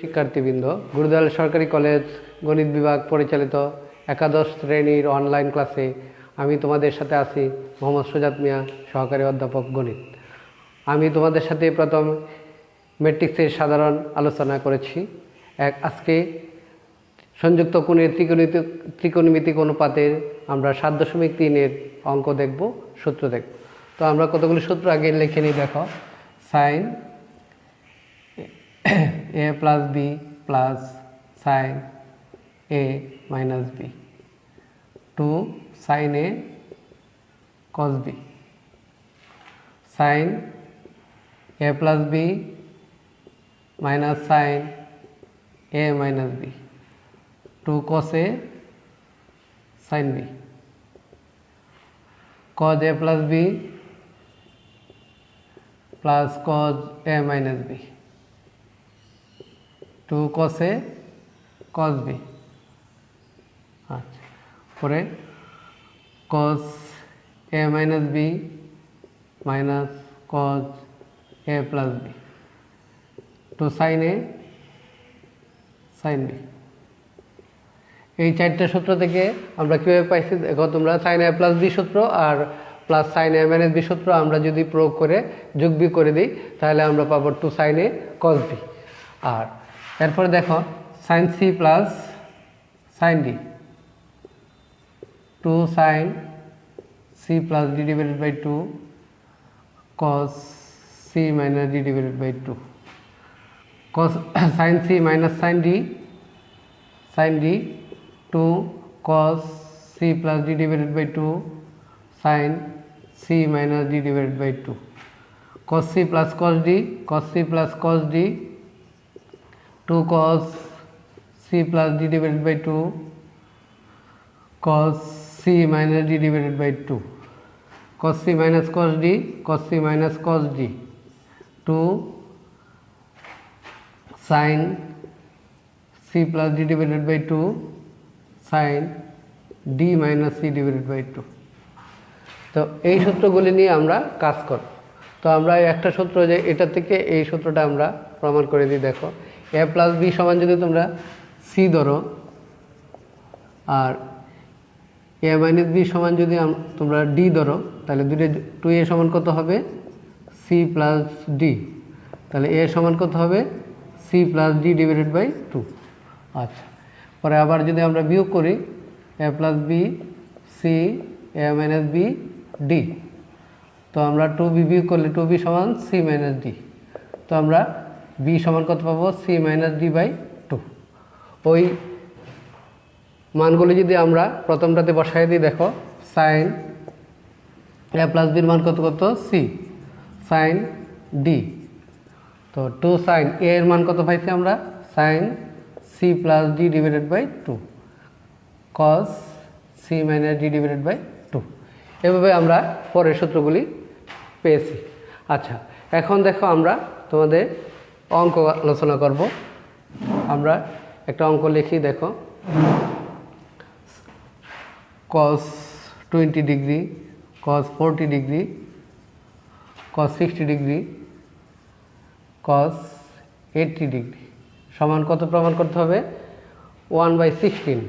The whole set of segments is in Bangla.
শিক্ষার্থীবৃন্দ গুরুদয়াল সরকারি কলেজ, গণিত বিভাগ পরিচালিত একাদশ শ্রেণির অনলাইন ক্লাসে আমি তোমাদের সাথে আছি মোহাম্মদ সুজাত মিয়া, সহকারী অধ্যাপক গণিত। আমি তোমাদের সাথে প্রথম ম্যাট্রিক্সের সাধারণ আলোচনা করেছি। এক, আজকে সংযুক্ত কোণের ত্রিকোণমিতিক ত্রিকোণমিতিক অনুপাতের আমরা সাত দশমিক তিনের অঙ্ক দেখব, সূত্র দেখব। তো আমরা কতগুলি সূত্র আগে লিখে নিই দেখো। Sine A plus B plus sine A minus B two sine A cos B sine A plus B minus sine A minus B two cos A sine B cos a plus b plus cos a minus b. 2 cos a, cos b আচ্ছা পরে cos a minus b minus cos a plus b to sin a, sin b এই চারটে সূত্র থেকে আমরা কীভাবে পাইছি? দেখো, তোমরা সাইন এ প্লাস বি সূত্র আর plus sine A minus B সূত্র আমরা যদি প্রয়োগ করে, যোগ বি করে দিই, তাহলে আমরা পাবো two sine A cos B আর এরপরে দেখো sine C plus sine D two sine C plus D divided by two cos C minus D divided by two cos sin c minus sin d sin d 2 cos c plus d divided by 2 sin c minus d divided by 2 cos c plus cos d cos c plus cos d 2 cos c plus d divided by 2 cos c minus d divided by 2 cos c minus cos d cos c minus cos d 2 sin c plus d divided by 2 sin d minus c divided by 2 তো এই সূত্রগুলি নিয়ে আমরা কাজ করব তো আমরা একটা সূত্র যে এটা থেকে এই সূত্রটা আমরা প্রমাণ করে দিই দেখো এ প্লাস বি সমান যদি তোমরা সি ধরো, আর এ মাইনাস বি সমান যদি তোমরা ডি ধরো, তাহলে দুটো টু এ সমান কত হবে? সি প্লাস ডি তাহলে এ সমান কত হবে? C plus D divided by two আচ্ছা পরে আবার যদি আমরা বিয়োগ করি A plus B C A minus B D তো আমরা টু বি বিয়োগ করলে টু বি সমান সি মাইনাস ডি তো আমরা বি সমান কত পাবো? C minus D by two ওই মানগুলি যদি আমরা প্রথমটাতে বসাই দিই, দেখো সাইন এ প্লাস বির মান কত কত? সি সাইন ডি তো টু সাইন এ এর মান কত পাইছি আমরা? Sine C plus D divided by two cos C minus D divided by two এভাবে আমরা পরের সূত্রগুলি পেয়েছি। আচ্ছা এখন দেখো আমরা তোমাদের অঙ্ক আলোচনা করব। আমরা একটা অঙ্ক লিখি, দেখো। cos 20 degree, cos 40 degree cos 60 degree, cos 80 degree সমান কত প্রমাণ করতে হবে? One by sixteen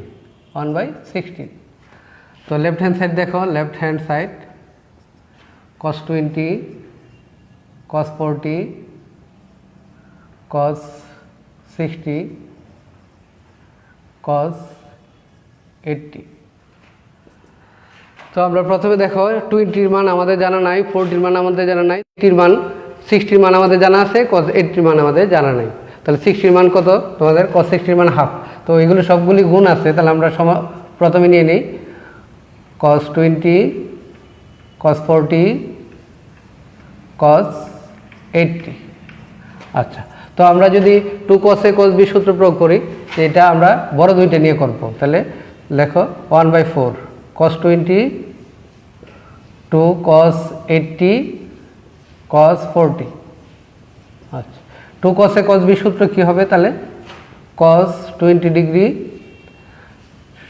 one by sixteen তো লেফট হ্যান্ড সাইড দেখো left hand side cos 20 cos 40 cos 60 cos 80 তো আমরা প্রথমে দেখো টোয়েন্টির মান আমাদের জানা নাই ফোরটির মান আমাদের জানা নাই এইটির মান সিক্সটির মান আমাদের জানা আছে কস এইটটির মান আমাদের জানা নাই। তাহলে সিক্সটির মান কত? তোমাদের কস সিক্সটির মান হাফ তো এগুলো সবগুলি গুণ আছে, তাহলে আমরা সম প্রথমে নিয়ে নিই। Cos twenty cos forty cos eighty আচ্ছা তো আমরা যদি টু কসে কস বি সূত্র প্রয়োগ করি, এটা আমরা বড় দুইটা নিয়ে করব। তাহলে লেখো one by four cos twenty two cos eighty cos forty আচ্ছা টু কসে কস বি সূত্র কী হবে তাহলে? কস টোয়েন্টি ডিগ্রি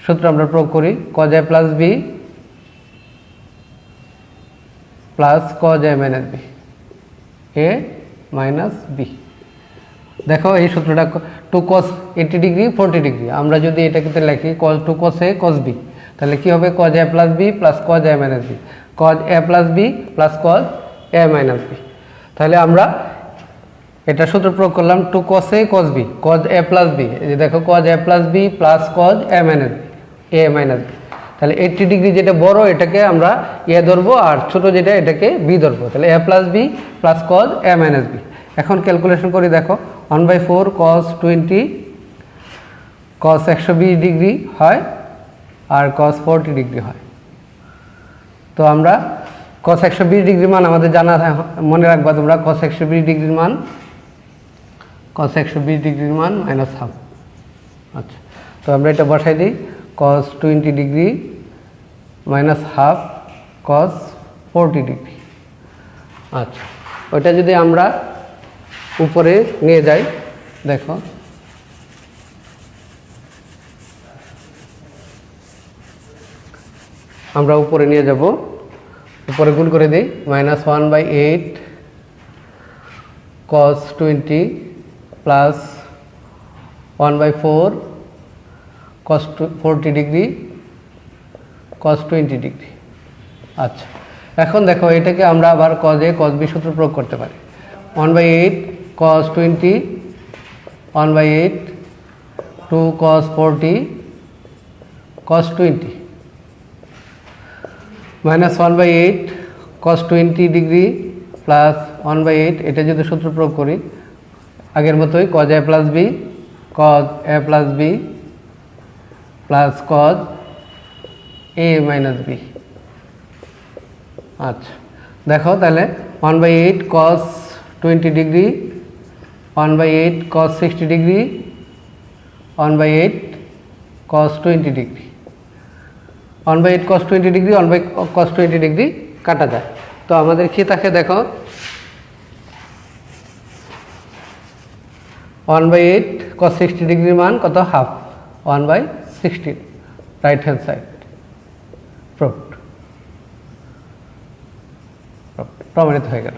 সূত্র আমরা প্রয়োগ করি cos A plus B plus cos A minus B A minus B দেখো, এই সূত্রটা two cos eighty degree forty degree আমরা যদি এটাকে লিখি cos two cos A cos B তাহলে কী হবে? Cos A plus B plus cos A minus B cos A plus B plus cos A minus B তাহলে আমরা এটা সূত্র প্রয়োগ করলাম two cos A cos B cos A plus B যে দেখো cos A plus B plus cos A minus B A minus B তাহলে এইটটি ডিগ্রি যেটা বড়, এটাকে আমরা এ ধরবো, আর ছোট যেটা, এটাকে বি ধরবো। তাহলে A plus B plus cos A minus B এখন ক্যালকুলেশন করি, দেখো one by four cos twenty cos একশো বিশ ডিগ্রি হয় আর কস ফোরটি ডিগ্রি হয়। তো আমরা কস একশো বিশ ডিগ্রি মান আমাদের জানা মনে রাখবা তোমরা কস একশো বিশ ডিগ্রির মান কস একশো বিশ ডিগ্রির মান মাইনাস হাফ আচ্ছা তো আমরা এটা বসাই দিই cos twenty degree minus half cos forty degree. আচ্ছা ওইটা যদি আমরা উপরে নিয়ে যাই, দেখো। আমরা উপরে নিয়ে যাব। উপরে গুণ করে দিই minus one by eight cos twenty plus one by four cos forty degree cos twenty degree আচ্ছা এখন দেখো এটাকে আমরা আবার কজে কস বি সূত্র প্রয়োগ করতে পারি। One by eight cos 20 1 by 8 2 cos 40 cos 20 minus 1 by 8 cos 20 degree plus 1 by 8 এটা যদি সূত্র প্রয়োগ করি আগের মতোই cos a plus b cos a plus b plus cos a minus b আচ্ছা দেখো তাহলে 1 by 8 cos 20 degree 1 by 8 cos 60 degree 1 by 8 cos 20 degree 1 by 8 cos 20 degree 1 by cos 20 degree কাটা যায়। তো আমাদের কি থাকে দেখো? 1 by 8 cos 60 ডিগ্রির মান কত? Half. 1 by 16 right hand side proved প্রমাণিত হয়ে গেল।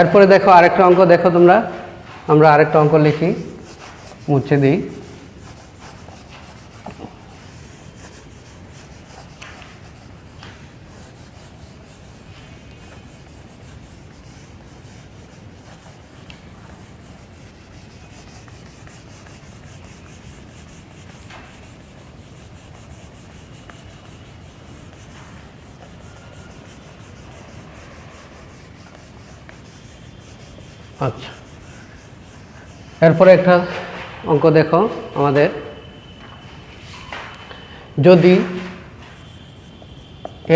এরপরে দেখো আরেকটা অঙ্ক, দেখো তোমরা। আমরা আরেকটা অঙ্ক লিখি মুছে দিই। আচ্ছা। এরপরে একটা অঙ্ক দেখো আমাদের। যদি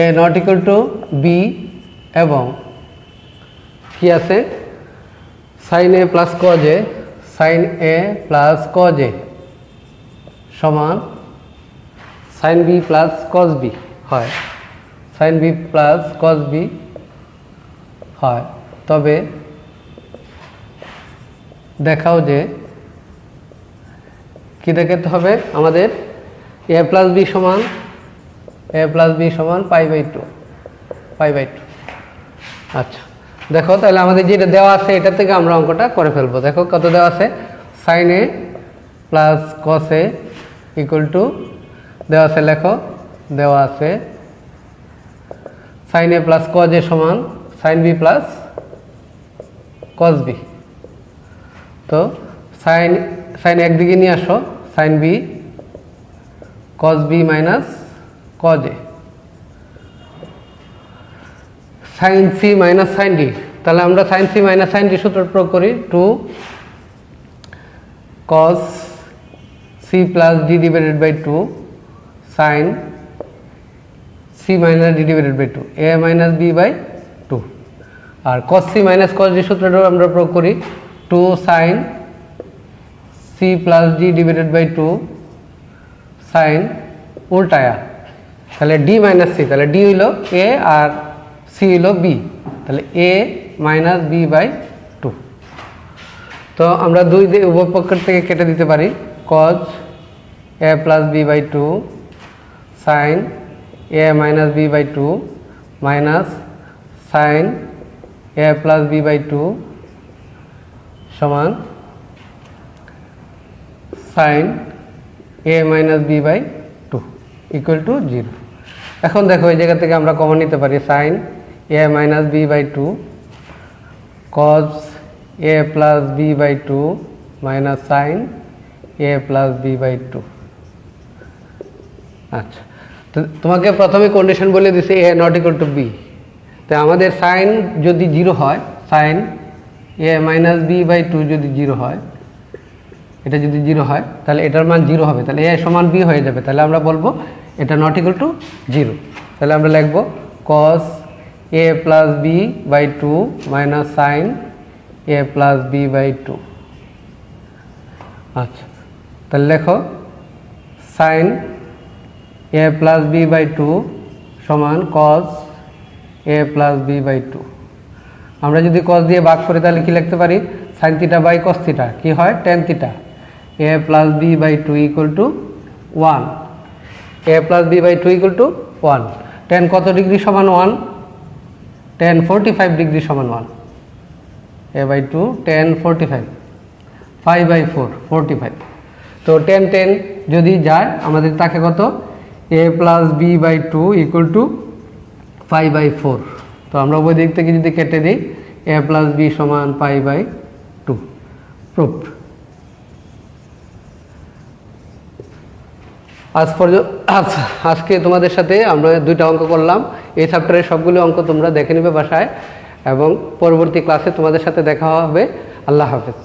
A not equal to B এবং কি আছে sine A plus cos A sine A plus cos A সমান sine B plus cos B হয়। Sine B plus cos B হয়। তবে দেখাও যে কী দেখাতে হবে? আমাদের এ প্লাস বি সমান এ প্লাস বি সমান pi by two pi by two আচ্ছা দেখো তাহলে আমাদের যেটা দেওয়া আছে এটা থেকে আমরা অঙ্কটা করে ফেলব। দেখো কত দেওয়া আছে? Sine A plus cos A equal to দেওয়া আছে লেখো, দেওয়া আছে sine A plus cos A সমান sine B plus cos B তো সাইন সাইন একদিকে নিয়ে আসো, sine B cos B minus cos A sine C minus sine D তাহলে আমরা sine C minus sine D সূত্র প্রয়োগ করি, two cos C plus D divided by two sine C minus D divided by two A minus B by two R cos C minus cos D সূত্রটা আমরা প্রয়োগ করি two sine C plus D divided by two sine উল্টায়া তাহলে ডি মাইনাস সি তাহলে ডি হইল এ আর সি হইল বি তাহলে A minus B by two তো আমরা দুই দিয়ে থেকে কেটে দিতে পারি। Cos A plus B by two sine A minus B by two minus sine A plus B by two সমান sine A minus B by two equal to zero এখন দেখো, এই জায়গা থেকে আমরা কমন নিতে পারি sine A minus B by two cos A plus B by two minus sine A plus B by two আচ্ছা তো তোমাকে প্রথমে কন্ডিশন বলে দিছে A not equal to B তো আমাদের সাইন যদি জিরো হয় sine A minus B by two যদি জিরো হয়, এটা যদি জিরো হয়, তাহলে এটার মান জিরো হবে। তাহলে এ সমান বি হয়ে যাবে। তাহলে আমরা বলব এটা নট ইকুয়াল টু জিরো তাহলে আমরা লিখব cos A plus B by two minus sine A plus B by two আচ্ছা তাহলে লেখো sine A plus B by two সমান cos A plus B by two আমরা যদি কস দিয়ে ভাগ করি তাহলে কি লিখতে পারি? Sine theta by cos theta কী হয়? Tan theta A plus B by two equal to one A plus B by two equal to one tan কত ডিগ্রি সমান one tan forty five degree সমান one A by two tan forty five five by four forty five তো টেন টেন যদি যায়, আমাদের তাকে কত? A plus B by two equal to five by four তো আমরা উভয় দিক থেকে যদি কেটে দিই এ প্লাস বি সমান পাই বাই টু প্রুফ আজ পর্যন্ত আজ, আজকে তোমাদের সাথে আমরা দুইটা অঙ্ক করলাম। এই চ্যাপ্টারের সবগুলো অঙ্ক তোমরা দেখে নেবে বাসায় এবং পরবর্তী ক্লাসে তোমাদের সাথে দেখা হবে। আল্লাহ হাফেজ।